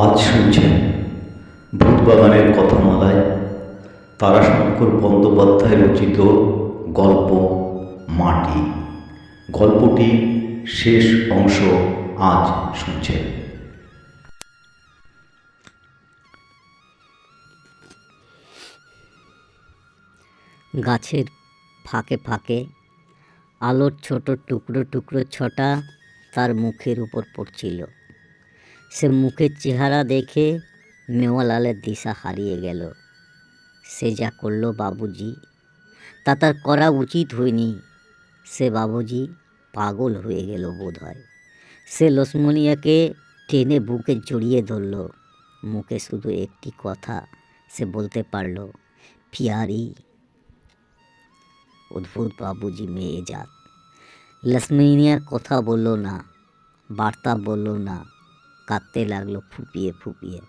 আজ শুনছেন ভূতবাগানের কথামালায় তারাশঙ্কর বন্দ্যোপাধ্যায় রচিত গল্প মাটি। গল্পটি শেষ অংশ আজ শুনছেন। গাছের ফাঁকে ফাঁকে আলোর ছোট টুকরো টুকরো ছটা তার মুখের উপর পড়ছিল। সে মুখের চেহারা দেখে মেওয়ালালের দিশা হারিয়ে গেল। সে যা করল বাবুজি, তা তার করা উচিত হয়নি। সে বাবুজি পাগল হয়ে গেল বোধ হয় সে লক্ষ্মণিয়াকে টেনে বুকে জড়িয়ে ধরল। মুখে শুধু একটি কথা সে বলতে পারল, পিয়ারি, অদ্ভুত বাবুজি মেয়ে জাত। লক্ষ্মীনিয়া কথা বলল না, বার্তা বলল না। কাঁদতে লাগল, ফুপিয়ে ফুপিয়ে।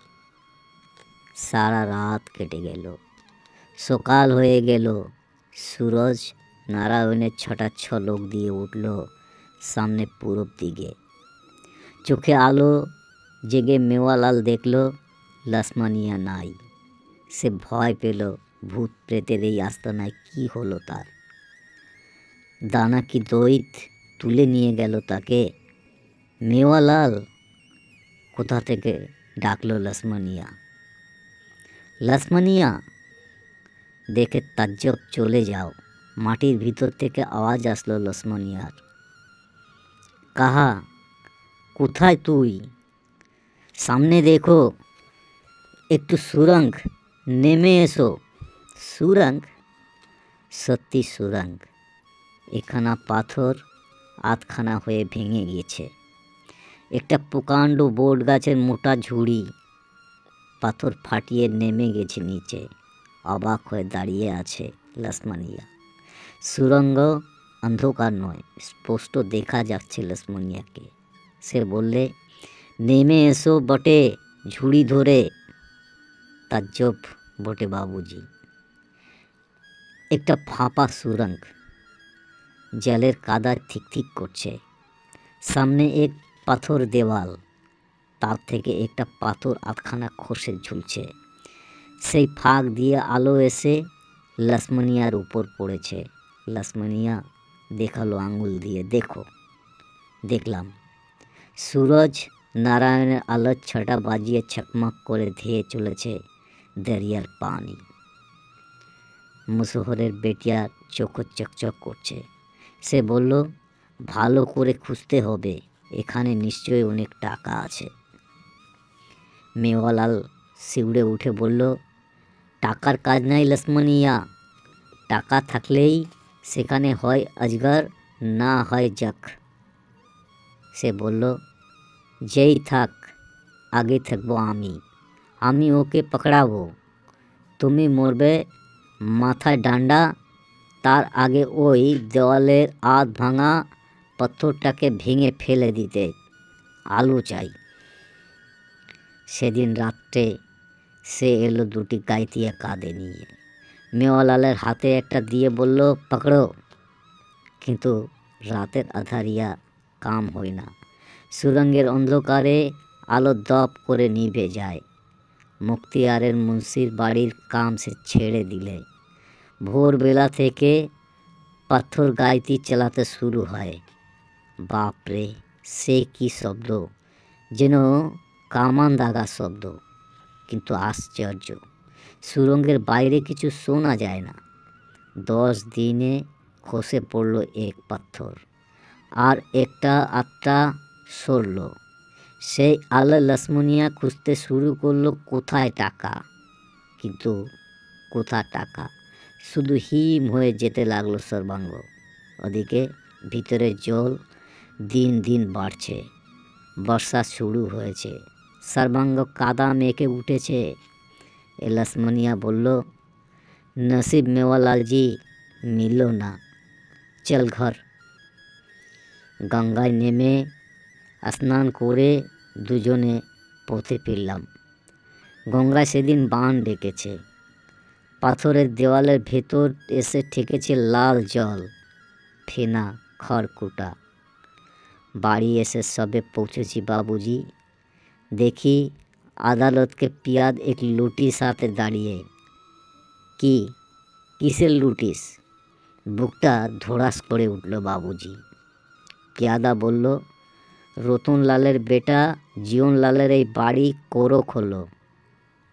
সারা রাত কেটে গেল। সকাল হয়ে গেল। সুরজ নারায়ণের ছটা ছলক দিয়ে উঠল সামনে পূরব দিকে। চোখে আলো জেগে মেওয়ালাল দেখল লক্ষ্মণিয়া নাই। সে ভয় পেল, ভূত প্রেতের এই আস্তানায় কি হলো তার? দানা কি দৈত তুলে নিয়ে গেল তাকে? মেওয়ালাল কোথা থেকে ডাকলো লক্ষ্মণিয়া? লক্ষ্মণিয়া, দেখে তাজ্জব চলে যাও। মাটির ভিতর থেকে আওয়াজ আসলো লক্ষ্মণিয়ার। কাহা, কোথায় তুই? সামনে দেখো, একটু সুরঙ্গ, নেমে এসো। সুরঙ্গ? সত্যি সুরঙ্গ। এখানা পাথর আধখানা হয়ে ভেঙে গিয়েছে। একটা প্রকাণ্ড বোট গাছের মোটা ঝুড়ি। পাথর ফাটিয়ে নেমে গেছে নিচে। অবাক হয়ে দাঁড়িয়ে আছে লক্ষ্মণিয়া। সুরঙ্গ অন্ধকার নয়, স্পষ্ট দেখা যাচ্ছে লক্ষ্মণিয়াকে। সে বললে, নেমে এসো বটে, ঝুড়ি ধরে। তাজ্জব বটে বাবুজি। একটা ফাঁপা সুরঙ্গ, জলের কাদা ঠিক করছে। সামনে এক পাথর দেওয়াল। তার থেকে একটা পাথর আধখানা খসে ঝুলছে। সেই ফাঁক দিয়ে আলো এসে লক্ষ্মণিয়ার উপর পড়েছে। লক্ষ্মণিয়া দেখাল আঙুল দিয়ে, দেখো। দেখলাম। সুরজ নারায়ণের আলোর ছটা বাজিয়ে ছকমক করে ধেয়ে চলেছে দরিয়ার পানি। মুসহরের বেটিয়ার চোখ চকচক করছে। সে বলল, ভালো করে খুঁজতে হবে। এখানে নিশ্চয়ই অনেক টাকা আছে। মেওয়ালাল শিউড়ে উঠে বলল, টাকার কাজ নাই লক্ষ্মণিয়া। টাকা থাকলেই সেখানে হয় আজগর, না হয় জাক। সে বলল, যেই থাক, আগে থাকব আমি। আমি ওকে পকড়াবো। তুমি মরবে মাথায় ডান্ডা, তার আগে ওই দেওয়ালের আধ ভাঙা পাথরটাকে ভেঙে ফেলে দিতে আলু চাই। সেদিন রাত্রে সে এলো দুটি গাইতিয়া কাঁধে নিয়ে। মেওয়ালালের হাতে একটা দিয়ে বলল, পকড়ো। কিন্তু রাতের আধারিয়া কাম হয় না। সুরঙ্গের অন্ধকারে আলো দপ করে নিভে যায়। মুক্তিয়ারের মুন্সির বাড়ির কাম সে ছেড়ে দিলে। ভোরবেলা থেকে পাথর গাইতি চালাতে শুরু হয়। বাপরে, সে কি শব্দ? যেন কামান দাগা শব্দ। কিন্তু আশ্চর্য, সুরঙ্গের বাইরে কিছু শোনা যায় না। দশ দিনে খসে পড়ল এক পাথর, আর একটা আটটা সরল। সেই আলো লক্ষ্মণিয়া খুঁজতে শুরু করল, কোথায় টাকা? কিন্তু কোথা টাকা? শুধু হিম হয়ে যেতে লাগল সর্বাঙ্গ। ওদিকে ভিতরে জল দিন দিন বাড়ছে। বর্ষা শুরু হয়েছে। সর্বাঙ্গ কাদা মেখে উঠেছে। এ লক্ষ্মণিয়া বলল, নসিব মেওয়ালালজি মিলল না। চল ঘর। গঙ্গায় নেমে স্নান করে দুজনে পথে ফিরলাম। গঙ্গা সেদিন বান ডেকেছে। পাথরের দেওয়ালের ভেতর এসে ঠেকেছে লাল জল, ফেনা, খড়কুটা। বাড়ি এসে সবে পৌঁছেছি, বাবুজি। দেখি আদালতকে পিয়াদ এক লুটিস হাতে দাঁড়িয়ে। কি? কিসের লুটিস? বুকটা ধরাস করে উঠল বাবুজি। পেয়াদা বলল, রতনলালের বেটা জীবনলালের এই বাড়ি কোরক হলো।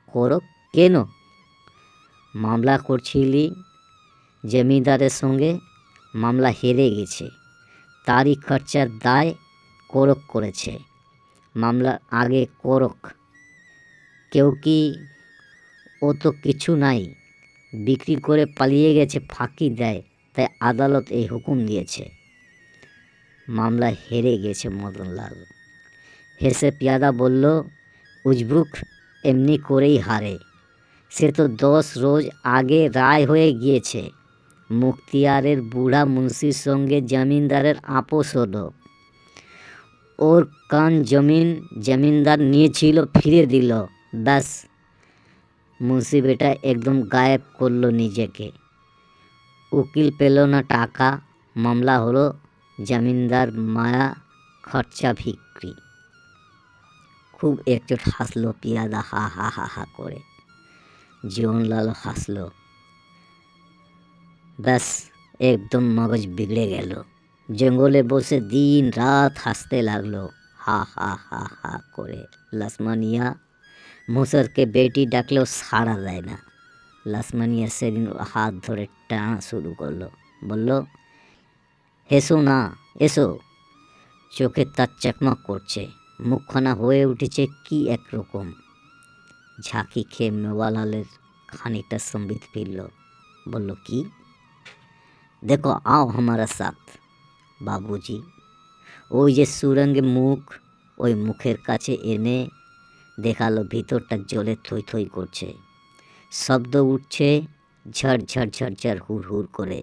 কোরক কেন? মামলা করছিলি? জমিদারের সঙ্গে মামলা হেরে গেছে। তারই খরচার দায় কোরক করেছে। মামলার আগে কোরক। কেউ কি ও তো কিছু নাই। বিক্রি করে পালিয়ে গেছে, ফাঁকি দেয়, তাই আদালত এই হুকুম দিয়েছে। মামলা হেরে গেছে মদনলাল। হেসে পিয়াদা বলল, উজবুক এমনি করেই হারে। সে তো দশ রোজ আগে রায় হয়ে গিয়েছে। মুক্তিয়ারের বুড়া মুন্সির সঙ্গে জমিনদারের আপোষ হলো। ওর কান জমিন জমিনদার নিয়েছিল, ফিরে দিল। ব্যাস, মুন্সি বেটা একদম গায়েব করল নিজেকে। উকিল পেল না টাকা, মামলা হলো জমিনদার মায়া খরচা ভিক্রি খুব একটু হাসলো পিয়াদা, হা হা হা হা করে। জীবনলাল হাসলো। ব্যাস, একদম মগজ বিগড়ে গেল। জঙ্গলে বসে দিন রাত হাসতে লাগল। হা হা হা হা করে। লাসমানিয়া মুসরকে বেটি ডাকলেও সাড়া দেয় না। লাসমানিয়া সেদিন হাত ধরে টানা শুরু করল। বলল হেসো না, এসো। চোখে তার চকমক করছে। মুখখানা হয়ে উঠেছে কি একরকম? ঝাঁকি খেয়ে মেওয়ালালের খানিকটা সম্বিত ফিরল। বলল, কি? দেখো আও हमारा সাথ বাবুজি ওই যে সুরঙ্গে মুখ ওই মুখের কাছে এনে দেখালো ভিতরটা জলে থই থই করছে শব্দ উঠছে ঝড় ঝড় ঝড় ঝড় হুড় হুড় করে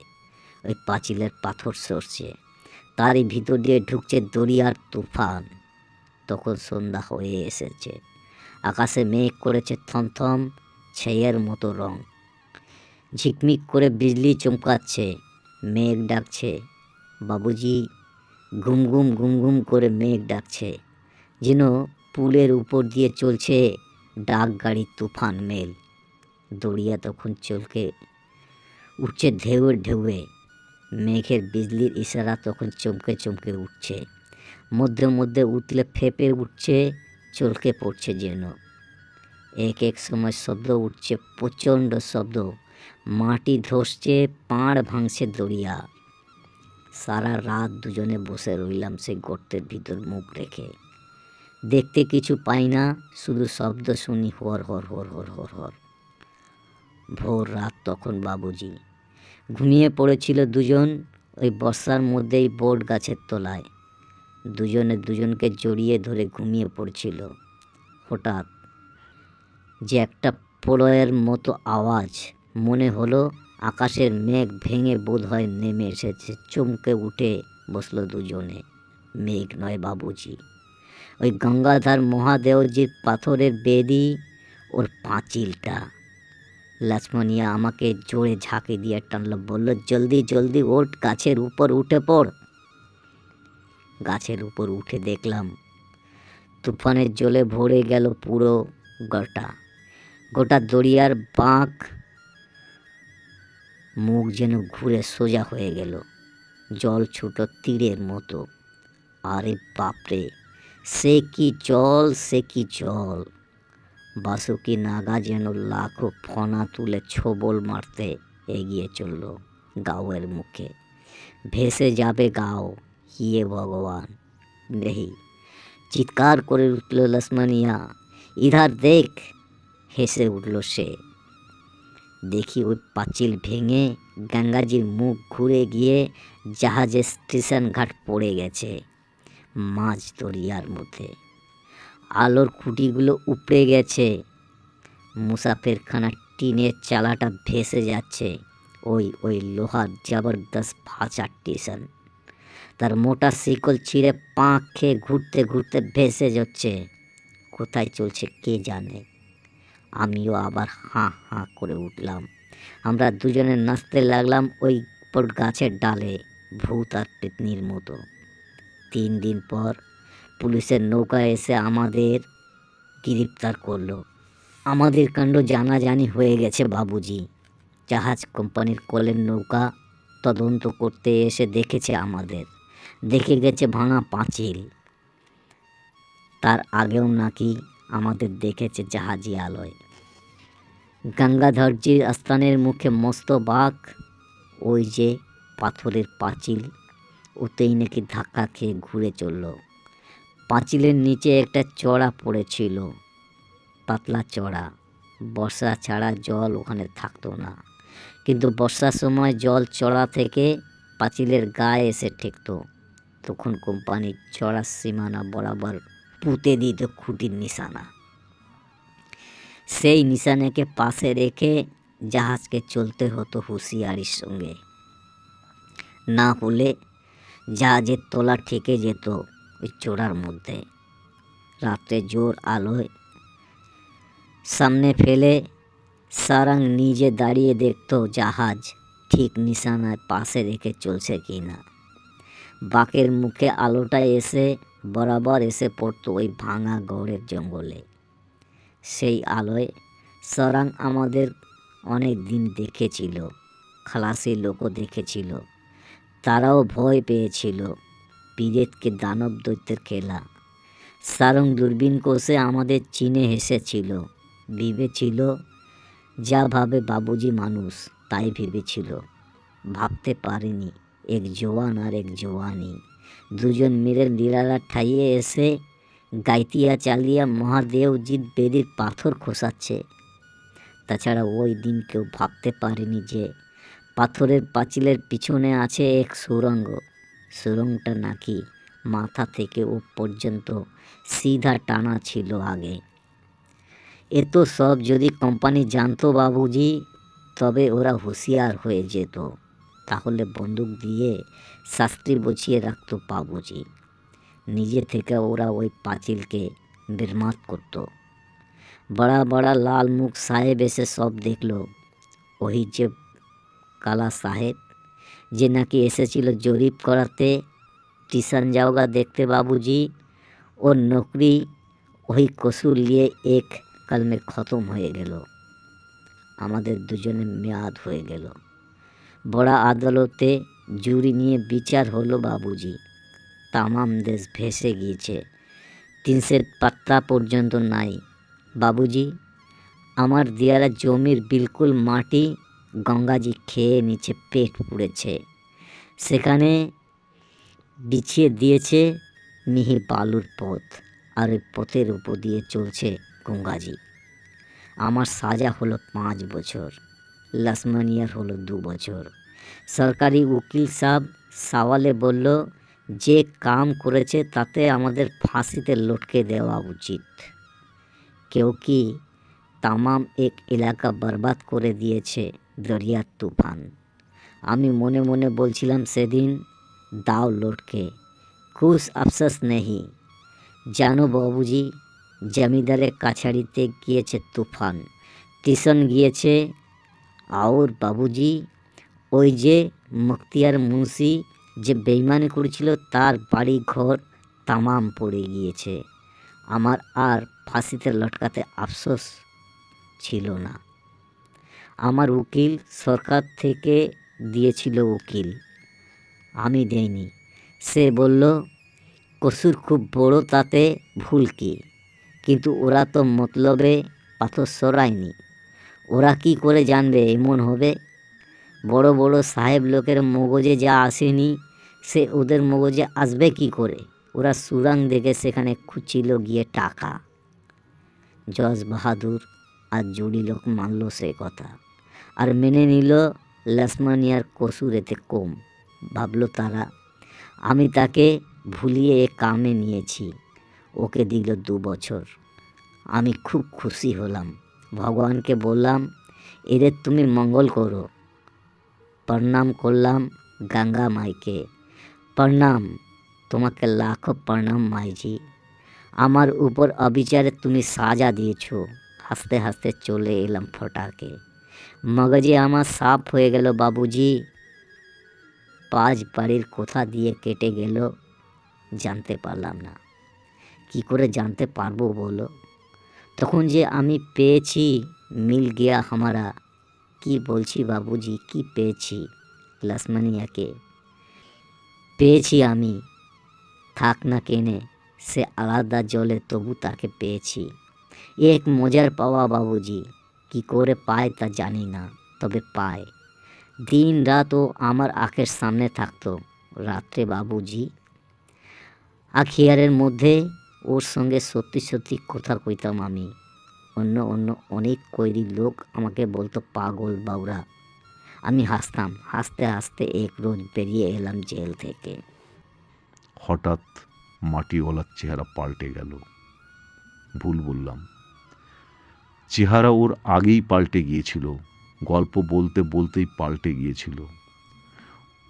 ওই পাঁচিলের পাথর সরছে তারই ভিতর দিয়ে ঢুকছে দরিয়ার তুফান তখন সন্ধ্যা হয়ে এসেছে আকাশে মেঘ করেছে থমথম ছেয়ের মতো রং ঝিকমিক করে বিজলি চমকাচ্ছে মেঘ ডাকছে। বাবুজি ঘুম ঘুম ঘুম ঘুম করে মেঘ ডাকছে, যেন পুলের উপর দিয়ে চলছে ডাক গাড়ির তুফান মেল দড়িয়া তখন চলকে উঠছে ঢেউয়ে ঢেউয়ে। মেঘের বিজলির ইশারা তখন চমকে চমকে উঠছে। মধ্যে মধ্যে উতলে ফেপে উঠছে, চলকে পড়ছে যেন। এক এক সময় শব্দ উঠছে, প্রচণ্ড শব্দ। মাটি ধসছে, পাড় ভাঙছে দড়িয়া সারা রাত দুজনে বসে রইলাম সেই গর্তের ভিতর মুখ রেখে। দেখতে কিছু পাই না, শুধু শব্দ শুনি হর হর হর হর হর হর। ভোর রাত তখন বাবুজি। ঘুমিয়ে পড়েছিল দুজন ওই বর্ষার মধ্যেই বোট গাছের তলায়। দুজনে দুজনকে জড়িয়ে ধরে ঘুমিয়ে পড়ছিল। হঠাৎ যে একটা প্রলয়ের মতো আওয়াজ মনে হলো আকাশের মেঘ ভেঙে বোধহয় নেমে এসেছে। চমকে উঠে বসল দুজনে। মেঘ নয় বাবুজি। ওই গঙ্গাধার মহাদেবজির পাথরের বেদি ওর পাঁচিলটা। লক্ষ্মণিয়া আমাকে জোরে ঝাঁকি দিয়ে টানল, বলল, জলদি জলদি ওঠ, গাছের উপর উঠে পড়। গাছের উপর উঠে দেখলাম তুফানের জলে ভরে গেল পুরো গোটা গোটা দরিয়ার বাঁক মুখ যেন ঘুরে সোজা হয়ে গেল। জল ছুটো তীরের মতো। আরে বাপরে, সে কি জল, সে কি জল? বাসুকি নাগা যেন লাখো ফনা তুলে ছোবল মারতে এগিয়ে চলল গাওয়ের মুখে। ভেসে যাবে গাও হিয়ে ভগবান। নেহি, চিৎকার করে উঠল লক্ষ্মণিয়া ইধার দেখ, হেসে উঠল সে। দেখি ওই পাঁচিল ভেঙে গঙ্গাজির মুখ ঘুরে গিয়ে জাহাজের স্টেশন ঘাট পড়ে গেছে মাঝ দরিয়ার মধ্যে। আলোর খুঁটিগুলো উপড়ে গেছে। মুসাফেরখানা টিনের চালাটা ভেসে যাচ্ছে। ওই ওই লোহার জবরদস্ত ভাষা স্টেশন। তার মোটা শিকল ছিঁড়ে পাঁক খেয়ে ঘুরতে ঘুরতে ভেসে যাচ্ছে। কোথায় চলছে কে জানে? আমিও আবার হাঁ হাঁ করে উঠলাম। আমরা দুজনে নাচতে লাগলাম ওই গাছের ডালে, ভূত আর পেতনির মতো। তিন দিন পর পুলিশের নৌকা এসে আমাদের গ্রেপ্তার করল। আমাদের কাণ্ড জানাজানি হয়ে গেছে বাবুজি। জাহাজ কোম্পানির কলের নৌকা তদন্ত করতে এসে দেখেছে আমাদের। দেখে গেছে ভাঙা পাঁচিল। তার আগেও নাকি আমাদের দেখেছে জাহাজি আলোয়। গঙ্গাধরজির আস্থানের মুখে মস্ত বাঘ, ওই যে পাথরের পাঁচিল, ওতেই নাকি ধাক্কা খেয়ে ঘুরে চলল। পাঁচিলের নিচে একটা চড়া পড়েছিল, পাতলা চড়া। বর্ষা ছাড়া জল ওখানে থাকতো না। কিন্তু বর্ষার সময় জল চড়া থেকে পাঁচিলের গায়ে এসে ঠেকতো। তখন কোম্পানির চড়ার সীমানা বরাবর পুঁতে দিত খুঁটির নিশানা। সেই নিশানাকে পাশে রেখে জাহাজকে চলতে হতো হুঁশিয়ারির সঙ্গে। না হলে জাহাজের তলা ঠেকে যেত ওই চোরার মধ্যে। রাত্রে জোর আলোয় সামনে ফেলে সারাং নিজে দাঁড়িয়ে দেখতো জাহাজ ঠিক নিশানায় পাশে রেখে চলছে কি না বাঁকের মুখে আলোটা এসে বরাবর এসে পড়তো ওই ভাঙা গড়ের জঙ্গলে। সেই আলোয় সরাং আমাদের অনেক দিন দেখেছিল খালাসি লোকও দেখেছিল। তারাও ভয় পেয়েছিল বিরেতকে দানব দৈত্যের খেলা। সারং দূরবীন কোষে আমাদের চিনে হেসেছিল, ভেবেছিল যা ভাবে বাবুজি মানুষ, তাই ভেবেছিল। ভাবতে পারেনি, এক জোয়ান আর এক জোয়ানি দুজন মিলে লীলারা ঠাইয়ে এসে গাইতিয়া চালিয়া মহাদেবজিৎ বেদির পাথর খোসাচ্ছে। তাছাড়া ওই দিন কেউ ভাবতে পারেনি যে পাথরের পাঁচিলের পিছনে আছে এক সুরঙ্গ। সুরঙ্গটা নাকি মাথা থেকে ও পর্যন্ত সিধা টানা ছিল আগে। এ তো সব যদি কোম্পানি জানতো বাবুজি, তবে ওরা হুঁশিয়ার হয়ে যেত। তাহলে বন্দুক দিয়ে শাস্ত্রী বসিয়ে রাখতো বাবুজি। নিজে থেকে ওরা ওই পাঁচিলকে বিরমাত করত। বড়া বড়া লাল মুখ সাহেব এসে সব দেখল। ওই যে কালা সাহেব, যে নাকি এসেছিল জরিপ করাতে টিউশন যাওগা দেখতে বাবুজি, ওর নকরি, ওই কসুর নিয়ে এক কালমে খতম হয়ে গেল। আমাদের দুজনে মেয়াদ হয়ে গেল। বড় আদালতে জুরি নিয়ে বিচার হলো বাবুজি। তামাম দেশ ভেসে গিয়েছে। তিনশের পাত্তা পর্যন্ত নাই। বাবুজি, আমার দেয়ালা জমির বিলকুল মাটি গঙ্গাজি খেয়ে নিচে পেট পুড়েছে। সেখানে বিছিয়ে দিয়েছে মিহি বালুর পথ আর ওই পথের উপর দিয়ে চলছে গঙ্গাজি। আমার সাজা হলো পাঁচ বছর, লাসমানিয়ার হলো দু বছর। সরকারি উকিল সাহেব সওয়ালে বলল যে কাম করেছে তাতে আমাদের ফাঁসিতে লটকে দেওয়া উচিত। কেউ কি তামাম এক এলাকা বরবাদ করে দিয়েছে দরিয়ার তুফান? আমি মনে মনে বলছিলাম, সেদিন দাও লটকে। কুছ আফসোস নেই জানো বাবুজি জমিদারের কাছাড়িতে গিয়েছে তুফান। টিউশন গিয়েছে। আউর বাবুজি, ওই যে মুক্তিয়ার মুন্সি যে বেইমানি করেছিল তার বাড়ি ঘর তামাম পড়ে গিয়েছে। আমার আর ফাঁসিতে লটকাতে আফসোস ছিল না। আমার উকিল সরকার থেকে দিয়েছিল উকিল। আমি দেইনি। সে বলল, কসুর খুব বড় তাতে ভুল কি? কিন্তু ওরা তো মতলবে পাথর সরায়নি। ওরা কি করে জানবে, এমন হবে? বড় বড় সাহেব লোকের মগজে যা আসেনি সে ওদের মগজে আসবে কি করে? ওরা সুরাং দেখে সেখানে খুঁচিল গিয়ে টাকা। জজ বাহাদুর আর জুড়ি লোক মানল সে কথা। আর মেনে নিল লসমানিয়ার কসুর এতে কম। ভাবলো তারা, আমি তাকে ভুলিয়ে এ কামে নিয়েছি। ওকে দিল দু বছর। আমি খুব খুশি হলাম। ভগবানকে বললাম, এদের তুমি মঙ্গল করো। প্রণাম করলাম গঙ্গা মাইকে। প্রণাম। তোমাকে লাখো প্রণাম, মাইজি। আমার উপর অবিচারে তুমি সাজা দিয়েছ। হাসতে হাসতে চলে এলাম ফটাকে। মগজে আমার সাফ হয়ে গেল, বাবুজি। পাঁচ বাড়ির কোথা দিয়ে কেটে গেল, জানতে পারলাম না। কি করে জানতে পারব বলো? তখন যে আমি পেয়েছি, মিল গিয়া হামারা। কি বলছি বাবুজি, কি পেয়েছি? লক্ষ্মণিয়াকে পেয়েছি আমি। থাক না কেনে, সে আলাদা জলে তবু তাকে পেয়েছি। এক মজার পাওয়া বাবুজি। কি করে পায় তা জানি না, তবে পায়। দিন রাত ও আমার আখের সামনে থাকতো। রাত্রে বাবুজি? আখিয়ারের মধ্যে ওর সঙ্গে সত্যি সত্যি কথা কইতাম আমি। অন্য অন্য অনেক কৈরি লোক আমাকে বলতো, পাগল বাউরা আমি হাসতাম, হাসতে হাসতে এক রোজ বেরিয়ে এলাম জেল থেকে। হঠাৎ মাটিওয়ালার চেহারা পাল্টে গেল। ভুল বললাম। চেহারা ওর আগেই পাল্টে গিয়েছিল। গল্প বলতে বলতেই পাল্টে গিয়েছিল।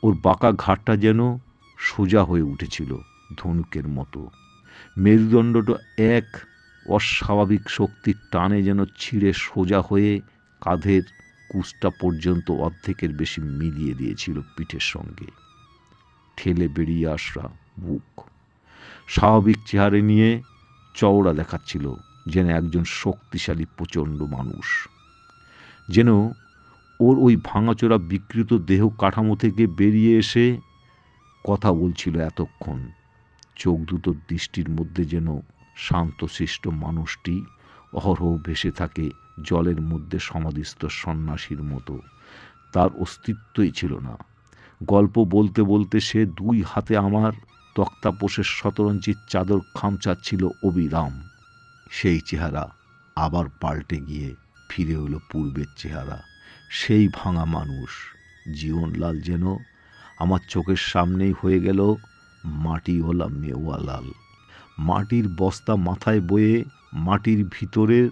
ওর বাঁকা ঘাটটা যেন সোজা হয়ে উঠেছিল ধনুকের মতো। মেরুদণ্ডটা এক অস্বাভাবিক শক্তির টানে যেন ছিঁড়ে সোজা হয়ে কাঁধের কুচটা পর্যন্ত অর্ধেকের বেশি মিলিয়ে দিয়েছিল পিঠের সঙ্গে। ঠেলে বেরিয়ে আসা বুক। স্বাভাবিক চেহারে নিয়ে চওড়া দেখাচ্ছিল যেন একজন শক্তিশালী প্রচণ্ড মানুষ। যেন ওর ওই ভাঙাচোরা বিকৃত দেহ কাঠামো থেকে বেরিয়ে এসে কথা বলছিল এতক্ষণ। চোখ দুটোর দৃষ্টির মধ্যে যেন শান্তশিষ্ট মানুষটি অহরহ ভেসে থাকে জলের মধ্যে সমাধিস্থ সন্ন্যাসীর মতো। তার অস্তিত্বই ছিল না। গল্প বলতে বলতে সে দুই হাতে আমার তক্তাপোষের শতরঞ্চির চাদর খামচাচ্ছিল অবিরাম। সেই চেহারা আবার পাল্টে গিয়ে ফিরে এলো পূর্বের চেহারা। সেই ভাঙা মানুষ, জীবনলাল যেন আমার চোখের সামনেই হয়ে গেল মাটি মাটিওয়ালা মেওয়ালাল। মাটির বস্তা মাথায় বয়ে মাটির ভিতরের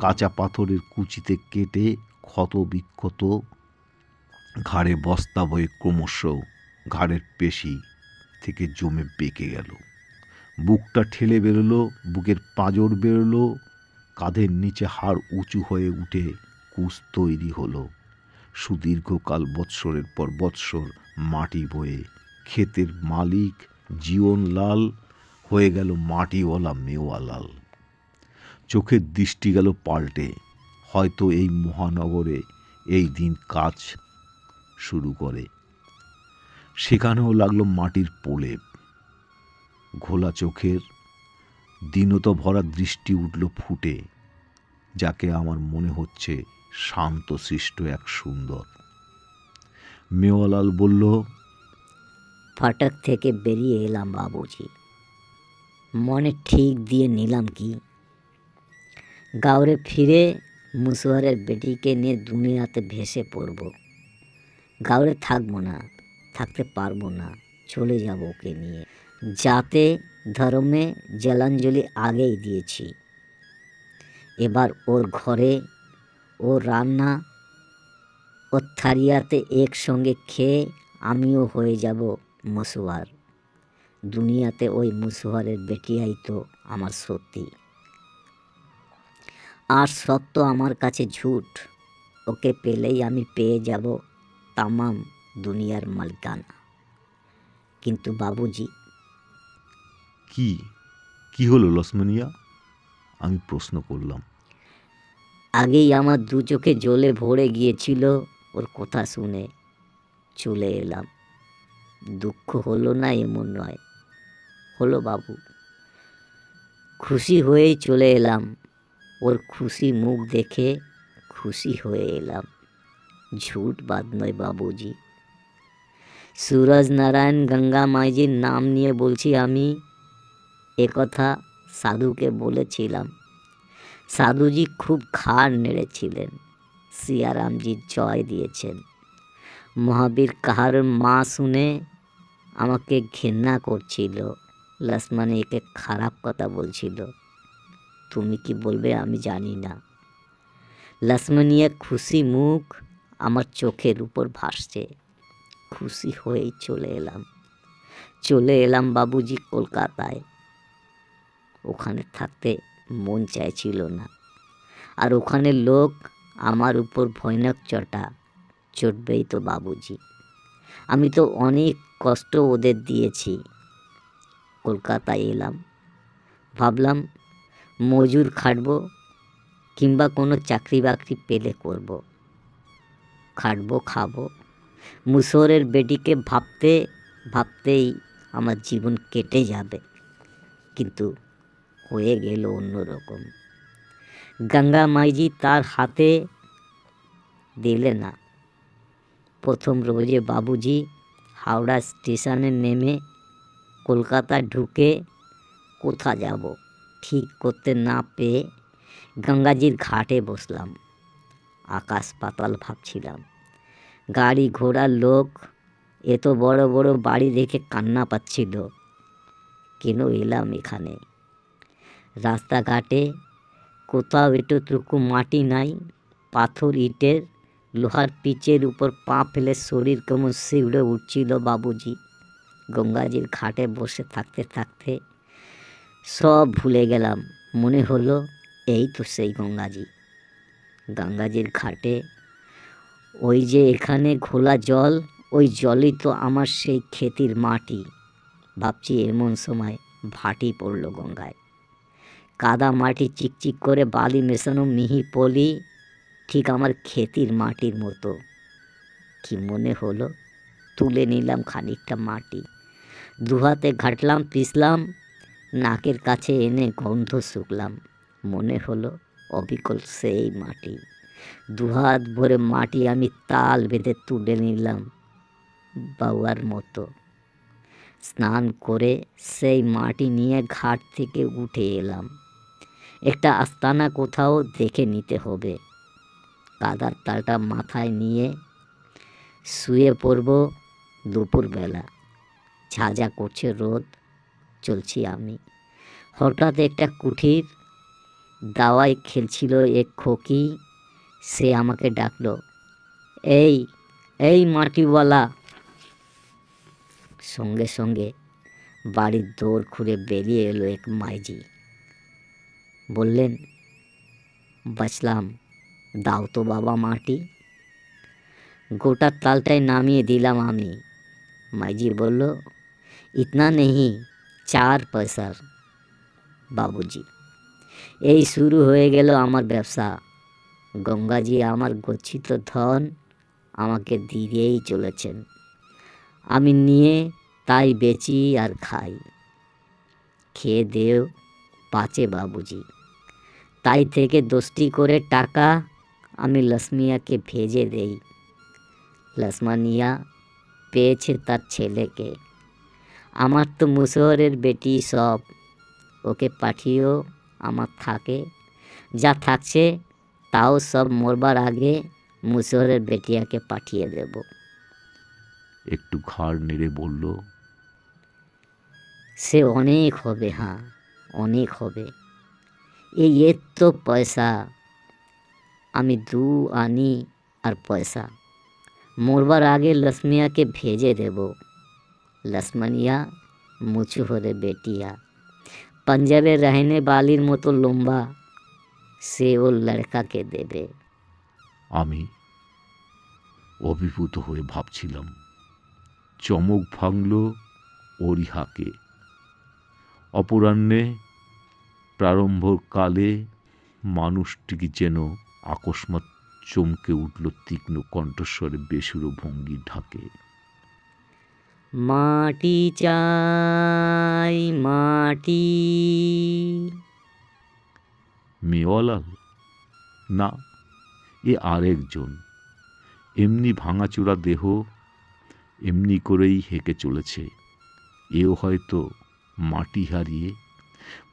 কাঁচা পাথরের কুচিতে কেটে ক্ষত বিক্ষত ঘাড়ে বস্তা বয়ে ক্রমশ ঘাড়ের পেশি থেকে জমে বেঁকে গেল। বুকটা ঠেলে বেরোলো, বুকের পাঁজর বেরোলো, কাঁধের নিচে হাড় উঁচু হয়ে উঠে কুচ তৈরি হলো। সুদীর্ঘকাল বৎসরের পর বৎসর মাটি বয়ে ক্ষেতের মালিক জীবনলাল হয়ে গেল মাটিওয়ালা মেওয়ালাল। চোখের দৃষ্টি গেল পাল্টে। হয়তো এই মহানগরে এই দিন কাজ শুরু করে। সেখানেও লাগল মাটির প্রলেপ। ঘোলা চোখের দীনত ভরা দৃষ্টি উঠল ফুটে, যাকে আমার মনে হচ্ছে শান্ত সৃষ্ট এক সুন্দর। মেওয়ালাল বলল, ফাটক থেকে বেরিয়ে এলাম বাবুজি। মনে ঠিক দিয়ে নিলাম কি? গাওরে ফিরে মুসোয়ারের বেটিকে নিয়ে দুনিয়াতে ভেসে পড়ব। গাওরে থাকব না, থাকতে পারব না, চলে যাব ওকে নিয়ে। যাতে ধর্মে জলাঞ্জলি আগেই দিয়েছি। এবার ওর ঘরে ও রান্না ও থারিয়াতে একসঙ্গে খেয়ে আমিও হয়ে যাব মসুয়ার। দুনিয়াতে ওই মুসুয়ারের বেটিয়াই তো আমার সত্যি। আর সত্য আমার কাছে ঝুট। ওকে পেলেই আমি পেয়ে যাব তামাম দুনিয়ার মালিকানা। কিন্তু বাবুজি কি? কি হলো লক্ষ্মণিয়া? আমি প্রশ্ন করলাম। আগেই আমার দু চোখে জলে ভরে গিয়েছিল ওর কথা শুনে। চলে এলাম। দুঃখ হলো না এমন নয়। হলো বাবু। খুশি হয়েই চলে এলাম। ওর খুশি মুখ দেখে খুশি হয়ে এলাম। ঝুট বাদ নয় বাবুজি। সুরজ নারায়ণ গঙ্গা মাইজির নাম নিয়ে বলছি আমি একথা সাধুকে বলেছিলাম। সাধুজি খুব খাড় নেড়েছিলেন সিয়ারামজি জয় দিয়েছেন। মহাবীর কাহার মা শুনে আমাকে ঘৃণা করছিল লক্ষ্মণ একে খারাপ কথা বলছিল। তুমি কি বলবে আমি জানি না। লক্ষ্মণিয়া খুশি মুখ আমার চোখের উপর ভাসছে। খুশি হয়েই চলে এলাম। চলে এলাম বাবুজি কলকাতায়। ওখানে থাকতে মন চাইছিল না। আর ওখানে লোক আমার উপর ভয়ানক চটা চটবেই তো বাবুজি। আমি তো অনেক কষ্ট ওদের দিয়েছি। কলকাতায় এলাম। ভাবলাম মজুর খাটব কিংবা কোনো চাকরি বাকরি পেলে করব। খাটবো, খাব। মুসোরের বেটিকে ভাবতে, ভাবতেই আমার জীবন কেটে যাবে। কিন্তু হয়ে গেল অন্যরকম। গঙ্গা মাইজি তার হাতে দিলে না। প্রথম রোজে বাবুজি হাওড়া স্টেশনে নেমে কলকাতা ঢুকে কোথা যাব? ঠিক করতে না পেয়ে গঙ্গাজির ঘাটে বসলাম। আকাশ পাতাল ভাবছিলাম। গাড়ি ঘোড়ার লোক এত বড় বড় বাড়ি দেখে কান্না পাচ্ছিল। কেন এলাম এখানে? রাস্তাঘাটে কোথাও এটুকু মাটি নাই, পাথর ইটের লোহার পিচের উপর পা ফেলে শরীর কেমন শিউড়ে উঠছিল বাবুজি। গঙ্গাজির ঘাটে বসে থাকতে থাকতে সব ভুলে গেলাম। মনে হলো এই তো সেই গঙ্গাজি। গঙ্গাজির ঘাটে ওই যে এখানে ঘোলা জল, ওই জলই তো আমার সেই ক্ষেতির মাটি। ভাবছি এমন সময় ভাটি পড়ল গঙ্গায়। কাদা মাটি চিকচিক করে বালি মেশানো মিহি পলি ঠিক আমার ক্ষেতির মাটির মতো। কি মনে হলো? তুলে নিলাম খানিকটা মাটি। দুহাতে ঘাটলাম, পিসলাম নাকের কাছে এনে গন্ধ শুকলাম। মনে হলো অবিকল সেই মাটি। দুহাত ভরে মাটি আমি তাল বেঁধে তুলে নিলাম বাউয়ার মতো। স্নান করে সেই মাটি নিয়ে ঘাট থেকে উঠে এলাম। একটা আস্তানা কোথাও দেখে নিতে হবে। কাদার তালটা মাথায় নিয়ে শুয়ে পড়ব দুপুরবেলা। ঝাঁঝা করছে রোদ। চলছি আমি। হঠাৎ একটা কুঠির দাওয়ায় খেলছিল এক খোকি। সে আমাকে ডাকলো, এই এই মাটিওয়ালা। সঙ্গে সঙ্গে বাড়ির দৌড় খুঁড়ে বেরিয়ে এলো এক মাইজি। বললেন, বাঁচলাম, দাও তো বাবা মাটি। গোটা তালটাই নামিয়ে দিলাম আমি। মাইজি বলল, ইতনা নেই চার পয়সার বাবুজি এই শুরু হয়ে গেল আমার ব্যবসা। গঙ্গাজি আমার গচ্ছিত ধন আমাকে দিয়েই চলেছেন। আমি নিয়ে তাই বেচি আর খাই। খেয়ে দেও পাচে বাবুজি তাই থেকে দোষটি করে টাকা আমি লক্ষ্মিয়াকে ভেজে দেই। লক্ষ্মণিয়া পেয়েছে তার ছেলেকে। আমার তো মুশহরের বেটি সব। ওকে পাঠিয়েও আমার থাকে। যা থাকছে তাও সব মরবার আগে মুশহরের বেটিয়াকে পাঠিয়ে দেব। একটু ঘাড় নেড়ে বলল সে অনেক হবে হ্যাঁ অনেক হবে। এই এর তো পয়সা। আমি দু আনি আর পয়সা। মরবার আগে লক্ষ্মিয়াকে ভেজে দেব। লাসমানিয়া মুচু হরে বেটিয়া পাঞ্জাবের রহনে বালির মতো লম্বা সে ও লড়কাকে দেবে আমি অভিভূত হয়ে ভাবছিলাম চমক ভাঙল অরিহাকে অপরাহ্নে প্রারম্ভকালে মানুষটিকে যেন আকস্মাত চমকে উঠল তীক্ষ্ণ কণ্ঠস্বরে বেসুরো ভঙ্গি ঢাকে মাটি চাই, মাটি। মেওয়ালাল না, এ আরেকজন। এমনি ভাঙাচোরা দেহ, এমনি করেই হেঁকে চলেছে। এও হয়তো মাটি হারিয়ে,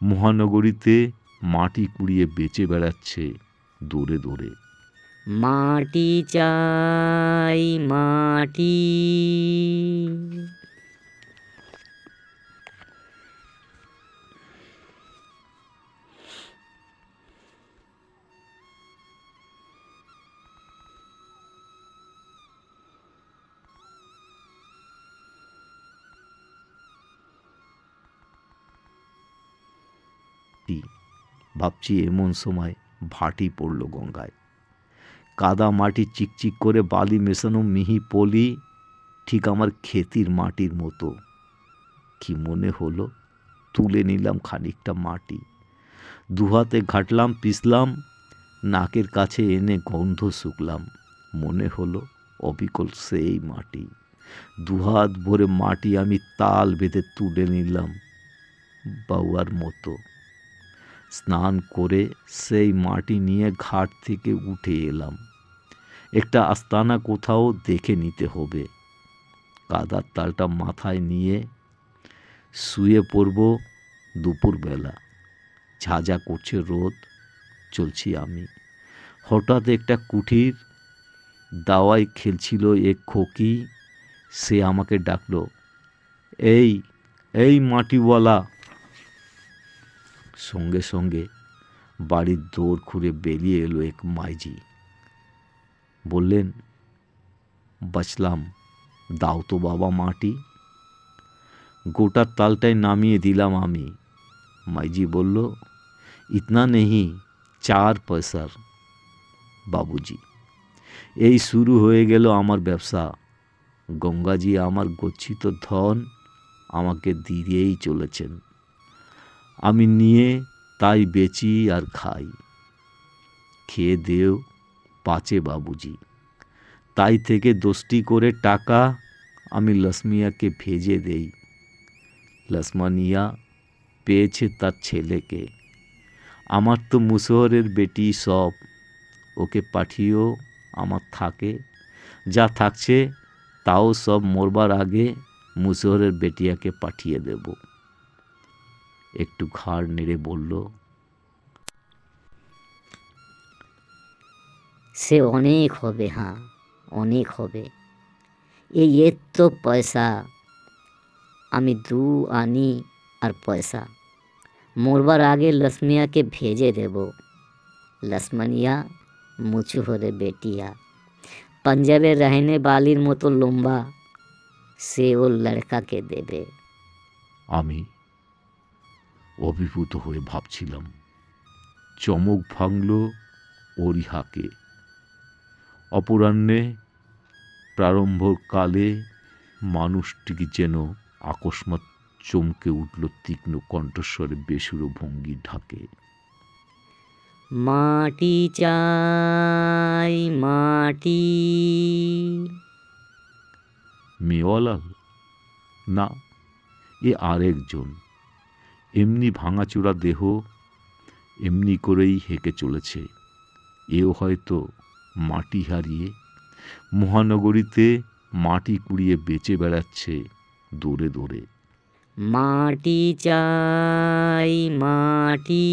মহানগরীতে মাটি কুড়িয়ে বেঁচে বেড়াচ্ছে দৌড়ে দৌড়ে। মাটি চাই মাটি। ভাবছি এমন সময় ভাটি পড়ল গঙ্গায়। কাদা মাটি চিকচিক করে বালি মেশানো মিহি পলি, ঠিক আমার ক্ষেতির মাটির মতো। কি মনে হলো? তুলে নিলাম খানিকটা মাটি। দুহাতে ঘাটলাম পিসলাম নাকের কাছে এনে গন্ধ শুকলাম। মনে হলো অবিকল সেই মাটি। দুহাত ভরে মাটি আমি তাল বেঁধে তুলে নিলাম বাউয়ার মতো। স্নান করে সেই মাটি নিয়ে ঘাট থেকে উঠে এলাম। একটা আস্তানা কোথাও দেখে নিতে হবে। কাদার তালটা মাথায় নিয়ে শুয়ে পড়ব দুপুরবেলা। ঝাঁঝা করছে রোদ, চলছি আমি। হঠাৎ একটা কুঠির দাওয়ায় খেলছিল এক খোকি, সে আমাকে ডাকলো, এই এই মাটিওয়ালা। সঙ্গে সঙ্গে বাড়ির দৌড় খুঁড়ে বেরিয়ে এলো এক মাইজি। বললেন, বাঁচলাম, দাও তো বাবা মাটি। গোটার তালটাই নামিয়ে দিলাম আমি। মাইজি বলল, ইতনা নেহি, চার পয়সার বাবুজি। এই শুরু হয়ে গেল আমার ব্যবসা। গঙ্গাজি আমার গচ্ছিত ধন আমাকে দিয়েই চলেছেন। আমি নিয়ে তাই বেচি আর খাই। খেয়ে দেও পাচে বাবুজি। তাই থেকে দোষটি করে টাকা আমি লক্ষ্মিয়াকে ভেজে দেই। লক্ষ্মণিয়া পেয়েছে তার ছেলেকে। আমার তো মুসহরের বেটি সব। ওকে পাঠিয়েও আমার থাকে। যা থাকছে তাও সব মরবার আগে মুসহরের বেটিয়াকে পাঠিয়ে দেব। একটু ঘাড় নেড়ে বলল সে অনেক হবে হ্যাঁ অনেক হবে। এই এত পয়সা আমি দু আনি আর পয়সা। মরবার আগে লক্ষ্মিয়াকে ভেজে দেব। লক্ষ্মণিয়া, মুচু হরে বেটিয়া। পাঞ্জাবে রহনে বালির মতো লম্বা সে ও লড়কাকে দেবে। আমি অভিভূত হয়ে ভাবছিলাম, চমক ভাঙল ওরিহাকে অপরাহ্নে প্রারম্ভকালে মানুষটিকে যেন আকস্মাৎ চমকে উঠল তীক্ষ্ণ কণ্ঠস্বরে বেসুরো ভঙ্গি ঢাকে। মাটি চাই মাটি। মেওয়ালাল না এ আরেকজন এমনি ভাঙাচোরা দেহ এমনি করেই হেঁকে চলেছে। এও হয়তো মাটি হারিয়ে মহানগরীতে মাটি কুড়িয়ে বেঁচে বেড়াচ্ছে দূরে দূরে মাটি চাই মাটি।